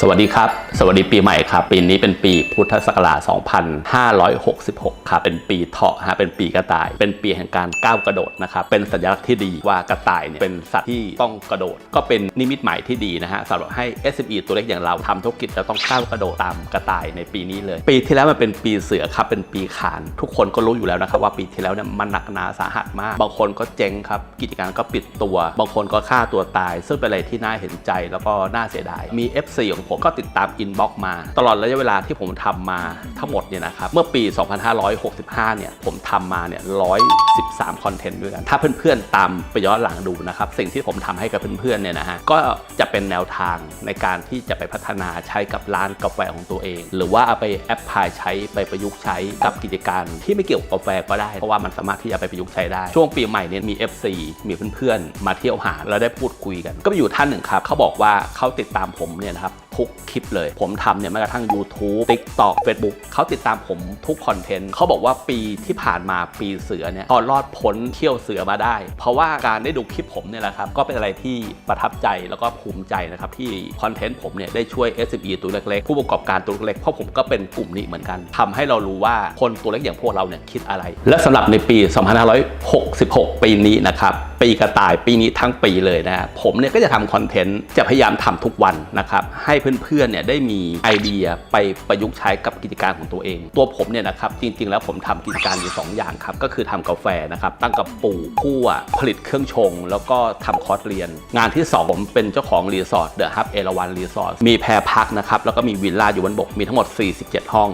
สวัสดีครับ สวัสดีปีใหม่ครับ ปีนี้เป็นปีพุทธศักราช 2566 ครับ เป็นปีเถาะฮะ เป็นปีกระต่าย เป็นปีแห่งการก้าวกระโดดนะครับ เป็นสัญลักษณ์ที่ดีว่ากระต่ายเนี่ยเป็นสัตว์ที่ต้องกระโดด ก็เป็นนิมิตหมายที่ดีนะฮะสำหรับให้ SME ตัวเล็กอย่างเราทำธุรกิจแล้วต้องก้าวกระโดดตามกระต่ายในปีนี้เลย ปีที่แล้วมันเป็นปีเสือครับ เป็นปีขาน ทุกคนก็รู้อยู่แล้วนะครับว่าปีที่แล้วเนี่ยมันหนักหนาสาหัสมาก บางคนก็เจ๊งครับ กิจการก็ปิดตัว บางคนก็ฆ่าตัวตาย ซึ่งเป็นอะไรที่น่าเห็นใจแล้วก็น่าเสียดาย มี FC ของผมก็ติดตามอินบ็อกมา ตลอดระยะเวลาที่ผมทำมาทั้งหมดเนี่ยนะครับเมื่อปี 2565 เนี่ยผมทำมาเนี่ย113 คอนเทนต์ด้วยกัน ถ้าเพื่อนๆตามไปย้อนหลังดูนะครับสิ่งที่ผมทำให้กับเพื่อนๆเนี่ยนะฮะก็จะเป็นแนวทางในการที่จะไปพัฒนาใช้กับร้านกาแฟของตัวเอง หรือว่าเอาไปแอปพลายใช้ไปประยุกต์ใช้กับกิจการที่ไม่เกี่ยวกับกาแฟก็ได้ เพราะว่ามันสามารถที่จะไปประยุกต์ใช้ได้ ช่วงปีใหม่เนี่ยมี FC มีเพื่อนๆมาเที่ยวหาแล้วได้พูดคุยกัน ก็มีอยู่ท่านหนึ่งครับ เขาบอกว่าเขาติดตามผมเนี่ยนะครับทุกคลิปเลย ผมทำเนี่ยแม้กระทั่ง YouTube TikTok Facebook เขาติดตามผมทุกคอนเทนต์เขาบอกว่าปีที่ผ่านมาปีเสือเนี่ยพอรอดพ้นเที่ยวเสือมาได้ เพราะว่าการได้ดูคลิปผมเนี่ยแหละครับ ก็เป็นอะไรที่ประทับใจแล้วก็ภูมิใจนะครับ ที่คอนเทนต์ผมเนี่ยได้ช่วย SME ตัวเล็กๆ ผู้ประกอบการตัวเล็กๆเพราะผมก็เป็นกลุ่มนี้เหมือนกันทำให้เรารู้ว่าคนตัวเล็กอย่างพวกเราเนี่ยคิดอะไร และสำหรับในปี 2566 ปีนี้นะครับปีกระต่ายปีนี้ทั้งปีเลยนะผมเนี่ยก็จะทำคอนเทนต์จะพยายามทำทุกวันนะครับให้เพื่อนๆเนี่ยได้มีไอเดียไปประยุกต์ใช้กับกิจการของตัวเอง ตัวผมเนี่ยนะครับจริงๆ แล้วผมทำกิจการอยู่ 2 อย่างครับก็คือทำกาแฟนะครับตั้งกับปลูกคั่วผลิตเครื่องชง แล้วก็ทำคอร์สเรียน งานที่ 2 ผมเป็นเจ้าของรีสอร์ทเดอะฮับเอราวันรีสอร์ทมีแพรพักนะครับแล้วก็มีวิลล่าอยู่บนบกมีทั้งหมด 47 ห้อง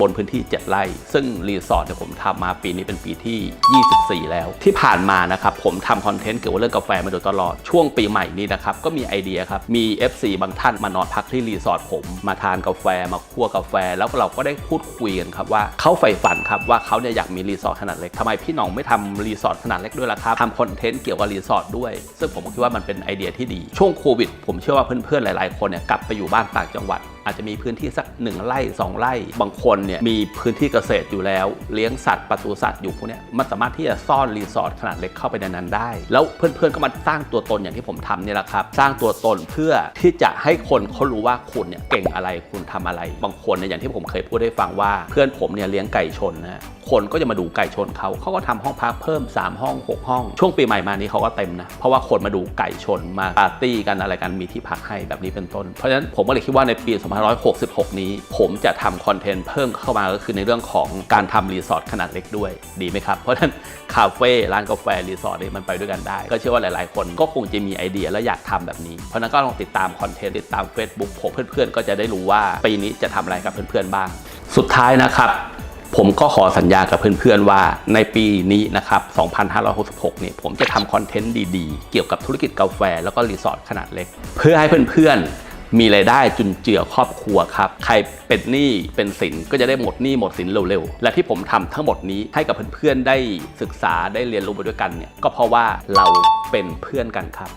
บนพื้นที่ 7 ไร่ ซึ่งรีสอร์ทเนี่ยผมทำมาปีนี้เป็นปีที่ 24 แล้ว ที่ผ่านมานะครับผมทำคอนเทนต์เกี่ยวกับเรื่องกาแฟมาโดยตลอด ช่วงปีใหม่นี้นะครับก็มีไอเดียครับ มี FC บางท่านมานอนพักที่รีสอร์ทผม มาทานกาแฟมาคั่วกาแฟ แล้วเราก็ได้พูดคุยกันครับว่าเขาใฝ่ฝันครับว่าเขาเนี่ยอยากมีรีสอร์ทขนาดเล็กทำไมพี่น้องไม่ทำรีสอร์ทขนาดเล็กด้วยล่ะครับทำคอนเทนต์เกี่ยวกับรีสอร์ทด้วย ซึ่งผมคิดว่ามันเป็นไอเดียที่ดี ช่วงโควิด ผมเชื่อว่าเพื่อนๆหลาย ๆ คนเนี่ยกลับไปอยู่บ้านต่างจังหวัด อาจจะมีพื้นที่สักหนึ่งไร่สองไร่ บางคนเนี่ยมีพื้นที่เกษตรอยู่แล้ว เลี้ยงสัตว์ปศุสัตว์อยู่พวกนี้มันสามารถที่จะซ่อนรีสอร์ทขนาดเล็กเข้าไปในนั้นได้ แล้วเพื่อนๆก็มาสร้างตัวตนอย่างที่ผมทำเนี่ยแหละครับ สร้างตัวตนเพื่อที่จะให้คนเขารู้ว่าคุณเนี่ยเก่งอะไรคุณทำอะไร บางคนเนี่ยอย่างที่ผมเคยพูดให้ฟังว่า เพื่อนผมเนี่ยเลี้ยงไก่ชนนะคนก็จะมาดูไก่ชนเขาเขาก็ทำห้องพักเพิ่ม 3 ห้อง 6 ห้อง ช่วงปีใหม่มานี้เขาก็เต็มนะ เพราะว่าคนมาดูไก่ชนมาปาร์ตี้กันอะไรกันมีที่พักให้แบบนี้เป็นต้น เพราะฉะนั้นผมก็เลยคิดว่าในปี2566 นี้ ผมจะทำคอนเทนต์เพิ่มเข้ามาก็คือในเรื่องของการทำรีสอร์ทขนาดเล็กด้วยดีไหมครับ เพราะฉะนั้นคาเฟ่ร้านกาแฟรีสอร์ทนี่มันไปด้วยกันได้ ก็เชื่อว่าหลาย ๆ คนก็คงจะมีไอเดียและอยากทำแบบนี้ เพราะนั้นก็ลองติดตามคอนเทนต์ติดตาม Facebook ผมเพื่อน ๆ ก็จะได้รู้ว่าปีนี้จะทำอะไรกับเพื่อน ๆ บ้าง สุดท้ายนะครับผมก็ขอสัญญากับเพื่อนๆว่าในปีนี้นะครับ 2566 เนี่ยผมจะทำคอนเทนต์ดีๆ เกี่ยวกับธุรกิจกาแฟแล้วก็รีสอร์ทขนาดเล็ก เพื่อให้เพื่อนๆ มีรายได้จุนเจือครอบครัวครับ ใครเป็นหนี้เป็นสินก็จะได้หมดหนี้หมดสินเร็วๆ และที่ผมทำทั้งหมดนี้ให้กับเพื่อนๆได้ศึกษาได้เรียนรู้ไปด้วยกันเนี่ยก็เพราะว่าเราเป็นเพื่อนกันครับ